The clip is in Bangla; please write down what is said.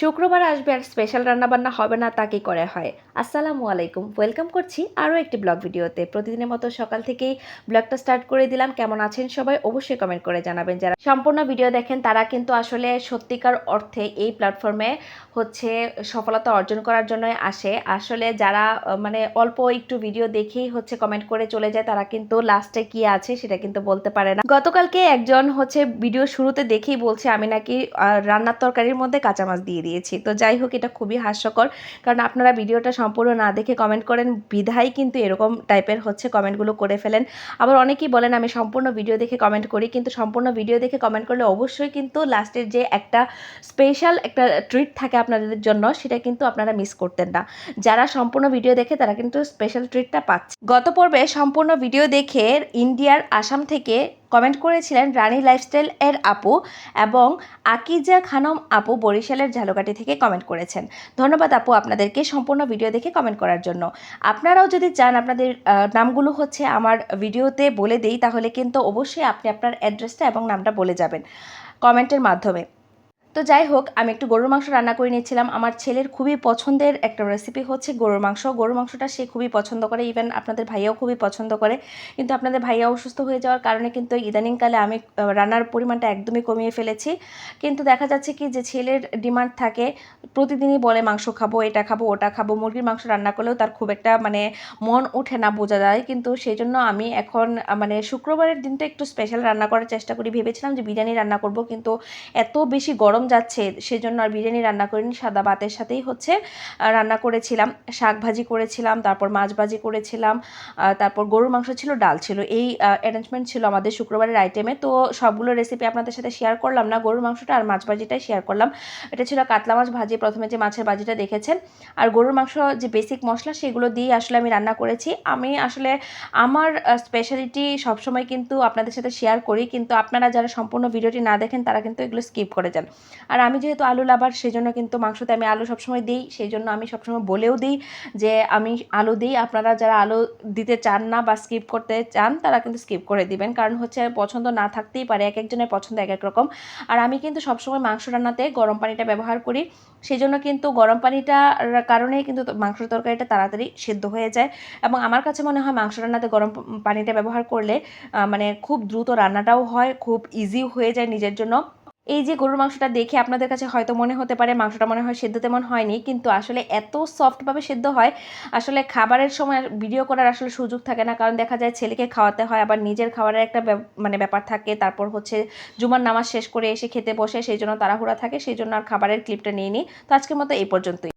শুক্রবার আসবে আর স্পেশাল রান্নাবান্না হবে না, তা কি করে হয়? আসসালামু আলাইকুম। ওয়েলকাম করছি আরও একটি ব্লগ ভিডিওতে। প্রতিদিনের মতো সকাল থেকেই ব্লগটা স্টার্ট করে দিলাম। কেমন আছেন সবাই অবশ্যই কমেন্ট করে জানাবেন। যারা সম্পূর্ণ ভিডিও দেখেন, তারা কিন্তু আসলে সত্যিকার অর্থে এই প্ল্যাটফর্মে হচ্ছে সফলতা অর্জন করার জন্যই আসে। আসলে যারা মানে অল্প একটু ভিডিও দেখেই হচ্ছে কমেন্ট করে চলে যায়, তারা কিন্তু লাস্টে কি আছে সেটা কিন্তু বলতে পারে না। গতকালকে একজন হচ্ছে ভিডিও শুরুতে দেখেই বলছে, আমি নাকি রান্নার তরকারির মধ্যে কাঁচা মাছ দিয়ে দিয়েছি। তো যাই হোক এটা খুবই হাস্যকর। কারণ আপনারা ভিডিওটা সম্পূর্ণ না দেখে কমেন্ট করেন বিধায় কিন্তু এরকম টাইপের হচ্ছে কমেন্টগুলো করে ফেলেন। আবার অনেকেই বলেন, আমি সম্পূর্ণ ভিডিও দেখে কমেন্ট করি। কিন্তু সম্পূর্ণ ভিডিও দেখে কমেন্ট করলে অবশ্যই কিন্তু লাস্টের যে একটা স্পেশাল একটা ট্রিট থাকে আপনাদের জন্য, সেটা কিন্তু আপনারা মিস করতেন না। যারা সম্পূর্ণ ভিডিও দেখে, তারা কিন্তু স্পেশাল ট্রিটটা পাচ্ছে। গত পর্বে সম্পূর্ণ ভিডিও দেখে ইন্ডিয়ার আসাম থেকে কমেন্ট করেছিলেন রানী লাইফস্টাইল এর আপু এবং আকিজা খানম আপু বরিশালের ঝালকাঠি থেকে কমেন্ট করেছেন। ধন্যবাদ আপু আপনাদেরকে সম্পূর্ণ ভিডিও দেখে কমেন্ট করার জন্য। আপনারাও যদি চান আপনাদের নামগুলো হচ্ছে আমার ভিডিওতে বলে দেই, তাহলে কিন্তু অবশ্যই আপনি আপনার অ্যাড্রেসটা এবং নামটা বলে যাবেন কমেন্টের মাধ্যমে। তো যাই হোক, আমি একটু গরুর মাংস রান্না করে নিয়েছিলাম। আমার ছেলের খুবই পছন্দের একটা রেসিপি হচ্ছে গরুর মাংস। গরুর মাংসটা সে খুবই পছন্দ করে। ইভেন আপনাদের ভাইয়াও খুবই পছন্দ করে। কিন্তু আপনাদের ভাইয়া অসুস্থ হয়ে যাওয়ার কারণে কিন্তু ইদানিংকালে আমি রান্নার পরিমাণটা একদমই কমিয়ে ফেলেছি। কিন্তু দেখা যাচ্ছে কি যে ছেলের ডিমান্ড থাকে, প্রতিদিনই বলে মাংস খাব, এটা খাব, ওটা খাব। মুরগির মাংস রান্না করলেও তার খুব একটা মানে মন ওঠে না বোঝা যায়। কিন্তু সেই জন্য আমি এখন মানে শুক্রবারের দিনটা একটু স্পেশাল রান্না করার চেষ্টা করি। ভেবেছিলাম যে বিরিয়ানি রান্না করব, কিন্তু এত বেশি গরম যাচ্ছে, সেজন্য আর বিরিয়ানি রান্না করিনি, সাদা ভাতের সাথেই হচ্ছে। রান্না করেছিলাম, শাক ভাজি করেছিলাম, তারপর মাছ ভাজি করেছিলাম তারপর গরুর মাংস ছিল, ডাল ছিল। এই অ্যারেঞ্জমেন্ট ছিল আমাদের শুক্রবারের আইটেমে তো সবগুলো রেসিপি আপনাদের সাথে শেয়ার করলাম না, গরুর মাংসটা আর মাছ ভাজিটাই শেয়ার করলাম। এটা ছিল কাতলা মাছ ভাজি, প্রথমে যে মাছের ভাজিটা দেখেছেন। আর গরুর মাংস যে বেসিক মশলা, সেগুলো দিয়ে আসলে আমি রান্না করেছি। আমি আসলে, আমার স্পেশালিটি সবসময় কিন্তু আপনাদের সাথে শেয়ার করি। কিন্তু আপনারা যারা সম্পূর্ণ ভিডিওটি না দেখেন, তারা কিন্তু এগুলো স্কিপ করে যান। আর আমি যেহেতু আলু লাভার সেই জন্য কিন্তু মাংসতে আমি আলু সবসময় দিই সেই জন্য আমি সবসময় বলেও দিই যে আমি আলু দিই। আপনারা যারা আলু দিতে চান না বা স্কিপ করতে চান, তারা কিন্তু স্কিপ করে দিবেন। কারণ হচ্ছে পছন্দ না থাকতেই পারে, এক একজনের পছন্দ এক এক রকম। আর আমি কিন্তু সবসময় মাংস রান্নাতে গরম পানিটা ব্যবহার করি। সেই জন্য কিন্তু গরম পানিটার কারণেই কিন্তু মাংস তরকারিটা তাড়াতাড়ি সেদ্ধ হয়ে যায়। এবং আমার কাছে মনে হয় মাংস রান্নাতে গরম পানিটা ব্যবহার করলে মানে খুব দ্রুত রান্নাটাও হয়, খুব ইজি হয়ে যায় নিজের জন্য। এই যে গরুর মাংসটা দেখে আপনাদের কাছে হয়তো মনে হতে পারে, মাংসটা মনে হয় সেদ্ধ তেমন হয়নি, কিন্তু আসলে এত সফটভাবে সেদ্ধ হয়, আসলে খাবারের সময় ভিডিও করার আসলে সুযোগ থাকে না। কারণ দেখা যায় ছেলেকে খাওয়াতে হয়, আবার নিজের খাবারের একটা মানে ব্যাপার থাকে, তারপর হচ্ছে জুমার নামাজ শেষ করে এসে খেতে বসে, সেই জন্য তাড়াহুড়া থাকে, সেই জন্য আর খাবারের ক্লিপটা নিয়ে নিই তো আজকের মতো এই পর্যন্তই।